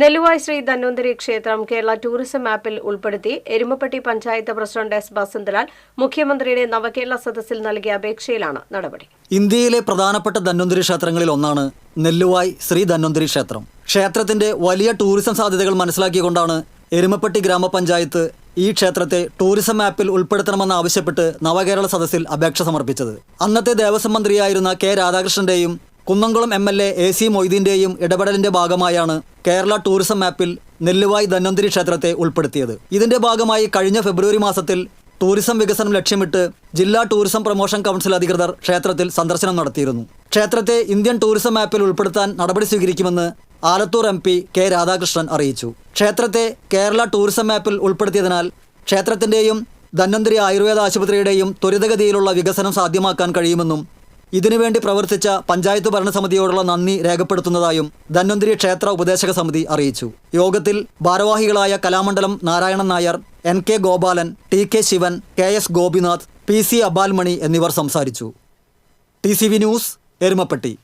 നെല്ലുവായ് ശ്രീ ധന്വന്തരി ക്ഷേത്രം കേരള ടൂറിസം ആപ്പിൽ ഉൾപ്പെടുത്തി എരുമപ്പെട്ടി പഞ്ചായത്ത് പ്രസിഡന്റ് എസ് ബസന്തലാൽ മുഖ്യമന്ത്രിയുടെ നവകേരള സദസ്സിൽ നൽകിയ അപേക്ഷയിലാണ് നടപടി. ഇന്ത്യയിലെ പ്രധാനപ്പെട്ട ധന്വന്തരി ക്ഷേത്രങ്ങളിൽ ഒന്നാണ് നെല്ലുവായ് ശ്രീ ധന്വന്തരി ക്ഷേത്രം. ക്ഷേത്രത്തിന്റെ വലിയ ടൂറിസം സാധ്യതകൾ മനസ്സിലാക്കിക്കൊണ്ടാണ് എരുമപ്പെട്ടി ഗ്രാമപഞ്ചായത്ത് ഈ ക്ഷേത്രത്തെ ടൂറിസം മാപ്പിൽ ഉൾപ്പെടുത്തണമെന്നാവശ്യപ്പെട്ട് നവകേരള സദസ്സിൽ അപേക്ഷ സമർപ്പിച്ചത്. അന്നത്തെ ദേവസ്വം മന്ത്രിയായിരുന്ന K രാധാകൃഷ്ണന്റെയും Kunnamkulam M L A A C മൊയ്തീന്റെയും ഇടപെടലിന്റെ ഭാഗമായാണ് കേരള ടൂറിസം മാപ്പിൽ നെല്ലുവായ് ധന്വന്തിരി ക്ഷേത്രത്തെ ഉൾപ്പെടുത്തിയത്. ഇതിന്റെ ഭാഗമായി കഴിഞ്ഞ ഫെബ്രുവരി മാസത്തിൽ ടൂറിസം വികസനം ലക്ഷ്യമിട്ട് ജില്ലാ ടൂറിസം പ്രൊമോഷൻ കൗൺസിൽ അധികൃതർ ക്ഷേത്രത്തിൽ സന്ദർശനം നടത്തിയിരുന്നു. ക്ഷേത്രത്തെ ഇന്ത്യൻ ടൂറിസം മാപ്പിൽ ഉൾപ്പെടുത്താൻ നടപടി സ്വീകരിക്കുമെന്ന് Alathur M P K Radhakrishnan അറിയിച്ചു. ക്ഷേത്രത്തെ കേരള ടൂറിസം മാപ്പിൽ ഉൾപ്പെടുത്തിയതിനാൽ ക്ഷേത്രത്തിന്റെയും ധന്വന്തിരി ആയുർവേദ ആശുപത്രിയുടെയും ത്വരിതഗതിയിലുള്ള വികസനം സാധ്യമാക്കാൻ കഴിയുമെന്നും ഇതിനുവേണ്ടി പ്രവർത്തിച്ച പഞ്ചായത്ത് ഭരണസമിതിയോടുള്ള നന്ദി രേഖപ്പെടുത്തുന്നതായും ധന്വന്തിരി ക്ഷേത്ര ഉപദേശക സമിതി അറിയിച്ചു. യോഗത്തിൽ ഭാരവാഹികളായ Kalamandalam Narayanan Nair N K Gopalan T K Shivan K S Gopinath P C അബാൽമണി എന്നിവർ സംസാരിച്ചു. T C V news Erumapetty.